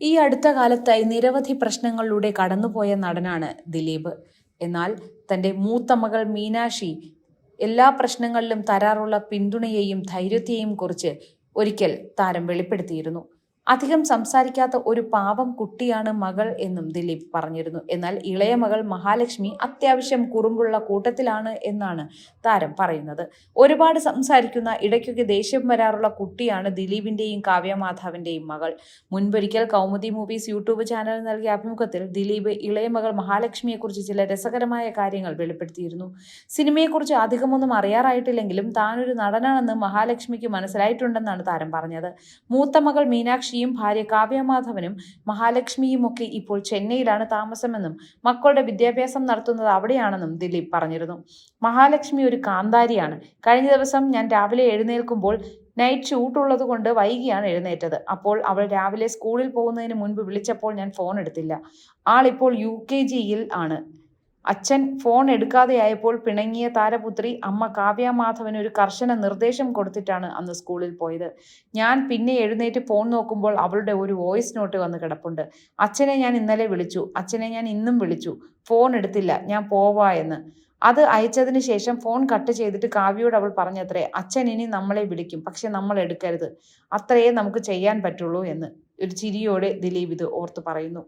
ഈ അടുത്ത കാലത്തായി നിരവധി പ്രശ്നങ്ങളിലൂടെ കടന്നുപോയ നടനാണ് ദിലീപ്. എന്നാൽ തന്റെ മൂത്ത മകൾ മീനാക്ഷി എല്ലാ പ്രശ്നങ്ങളിലും തരാറുള്ള പിന്തുണയെയും ധൈര്യത്തെയും കുറിച്ച് ഒരിക്കൽ താരം വെളിപ്പെടുത്തിയിരുന്നു. അധികം സംസാരിക്കാത്ത ഒരു പാവം കുട്ടിയാണ് മകൾ എന്നും ദിലീപ് പറഞ്ഞിരുന്നു. എന്നാൽ ഇളയ മകൾ മഹാലക്ഷ്മി അത്യാവശ്യം കുറുമ്പുള്ള കൂട്ടത്തിലാണ് എന്നാണ് താരം പറയുന്നത്. ഒരുപാട് സംസാരിക്കുന്ന ഇടയ്ക്കൊക്കെ ദേഷ്യം വരാറുള്ള കുട്ടിയാണ് ദിലീപിന്റെയും കാവ്യമാധവന്റെയും മകൾ. മുൻപൊരിക്കൽ കൗമുദി മൂവീസ് യൂട്യൂബ് ചാനൽ നൽകിയ അഭിമുഖത്തിൽ ദിലീപ് ഇളയ മകൾ മഹാലക്ഷ്മിയെക്കുറിച്ച് ചില രസകരമായ കാര്യങ്ങൾ വെളിപ്പെടുത്തിയിരുന്നു. സിനിമയെക്കുറിച്ച് അധികമൊന്നും അറിയാറായിട്ടില്ലെങ്കിലും താനൊരു നടനാണെന്ന് മഹാലക്ഷ്മിക്ക് മനസ്സിലായിട്ടുണ്ടെന്നാണ് താരം പറഞ്ഞത്. മൂത്ത മകൾ മീനാക്ഷിയും ഭാര്യ കാവ്യമാധവനും മഹാലക്ഷ്മിയും ഒക്കെ ഇപ്പോൾ ചെന്നൈയിലാണ് താമസമെന്നും മക്കളുടെ വിദ്യാഭ്യാസം നടത്തുന്നത് അവിടെയാണെന്നും ദിലീപ് പറഞ്ഞിരുന്നു. മഹാലക്ഷ്മി ഒരു കാന്താരിയാണ്. കഴിഞ്ഞ ദിവസം ഞാൻ രാവിലെ എഴുന്നേൽക്കുമ്പോൾ നൈറ്റ് ഷൂട്ടുള്ളത് കൊണ്ട് വൈകിയാണ് എഴുന്നേറ്റത്. അപ്പോൾ അവൾ രാവിലെ സ്കൂളിൽ പോകുന്നതിന് മുൻപ് വിളിച്ചപ്പോൾ ഞാൻ ഫോൺ എടുത്തില്ല. ആളിപ്പോൾ യു കെ ജിയിൽ ആണ്. അച്ഛൻ ഫോൺ എടുക്കാതെയായപ്പോൾ പിണങ്ങിയ താരപുത്രി അമ്മ കാവ്യ മാധവന് ഒരു കർശന നിർദ്ദേശം കൊടുത്തിട്ടാണ് അന്ന് സ്കൂളിൽ പോയത്. ഞാൻ പിന്നെ എഴുന്നേറ്റ് ഫോൺ നോക്കുമ്പോൾ അവളുടെ ഒരു വോയിസ് നോട്ട് വന്ന് കിടപ്പുണ്ട്. അച്ഛനെ ഞാൻ ഇന്നലെ വിളിച്ചു. അച്ഛനെ ഞാൻ ഇന്നും വിളിച്ചു. ഫോൺ എടുത്തില്ല. ഞാൻ പോവാ എന്ന്. അത് അയച്ചതിന് ശേഷം ഫോൺ കട്ട് ചെയ്തിട്ട് കാവ്യയോട് അവൾ പറഞ്ഞത്രേ അച്ഛൻ ഇനി നമ്മളെ വിളിക്കും. പക്ഷെ നമ്മൾ എടുക്കരുത്. അത്രയേ നമുക്ക് ചെയ്യാൻ പറ്റുള്ളൂ എന്ന്. ഒരു ചിരിയോടെ ദിലീപ് ഇത് ഓർത്ത് പറയുന്നു.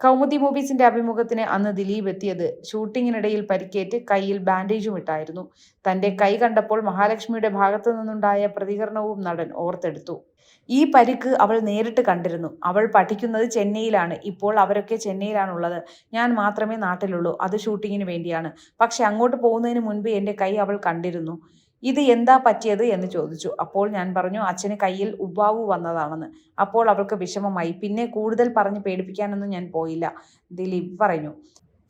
കൗമുദി മൂവീസിന്റെ അഭിമുഖത്തിന് അന്ന് ദിലീപ് എത്തിയത് ഷൂട്ടിങ്ങിനിടയിൽ പരിക്കേറ്റ് കയ്യിൽ ബാൻഡേജും ഇട്ടായിരുന്നു. തന്റെ കൈ കണ്ടപ്പോൾ മഹാലക്ഷ്മിയുടെ ഭാഗത്തു നിന്നുണ്ടായ പ്രതികരണവും നടൻ ഓർത്തെടുത്തു. ഈ പരിക്ക് അവൾ നേരിട്ട് കണ്ടിരുന്നു. അവൾ പഠിക്കുന്നത് ചെന്നൈയിലാണ്. ഇപ്പോൾ അവരൊക്കെ ചെന്നൈയിലാണുള്ളത്. ഞാൻ മാത്രമേ നാട്ടിലുള്ളൂ. അത് ഷൂട്ടിങ്ങിന് വേണ്ടിയാണ്. പക്ഷെ അങ്ങോട്ട് പോകുന്നതിന് മുൻപ് എന്റെ കൈ അവൾ കണ്ടിരുന്നു. ഇത് എന്താ പറ്റിയത് എന്ന് ചോദിച്ചു. അപ്പോൾ ഞാൻ പറഞ്ഞു അച്ഛന് കയ്യിൽ ഉബാവു വന്നതാണെന്ന്. അപ്പോൾ അവൾക്ക് വിഷമമായി. പിന്നെ കൂടുതൽ പറഞ്ഞ് പേടിപ്പിക്കാനൊന്നും ഞാൻ പോയില്ല ദിലീപ് പറഞ്ഞു.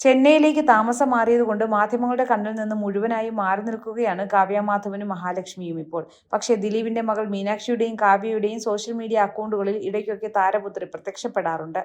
ചെന്നൈയിലേക്ക് താമസം മാറിയതുകൊണ്ട് മാധ്യമങ്ങളുടെ കണ്ണിൽ നിന്ന് മുഴുവനായി മാറി നിൽക്കുകയാണ് കാവ്യ മാധവനും മഹാലക്ഷ്മിയും ഇപ്പോൾ. പക്ഷേ ദിലീപിന്റെ മകൾ മീനാക്ഷിയുടെയും കാവ്യയുടെയും സോഷ്യൽ മീഡിയ അക്കൗണ്ടുകളിൽ ഇടയ്ക്കൊക്കെ താരപുത്രി പ്രത്യക്ഷപ്പെടാറുണ്ട്.